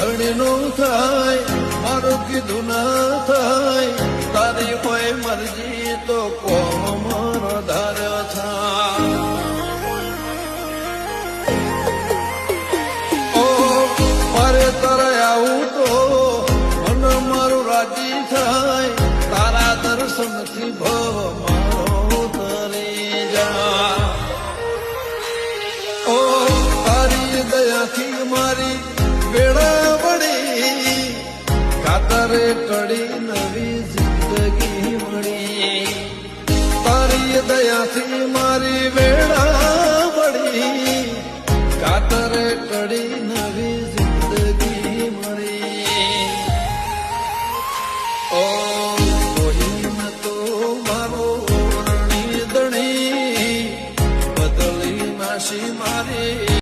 ધણીનું થાય મારું કીધું ના થાય. તારી કોઈ મરજી તો કોમ મારો ધાર ઓ, મારે તારે આવું તો મન મારું રાજી થાય. તારા દર્શનથી ભવ મારો તરી જા. ઓ, તારી દયાથી મારી ખાતર કડી નવી જિંદગી મળી. તારી દયાથી મારી વેળા મળી ખાતર કડી નવી જિંદગી મળી. ઓ તો મારો ઓરણી દણી. બદલી નાશી મારી.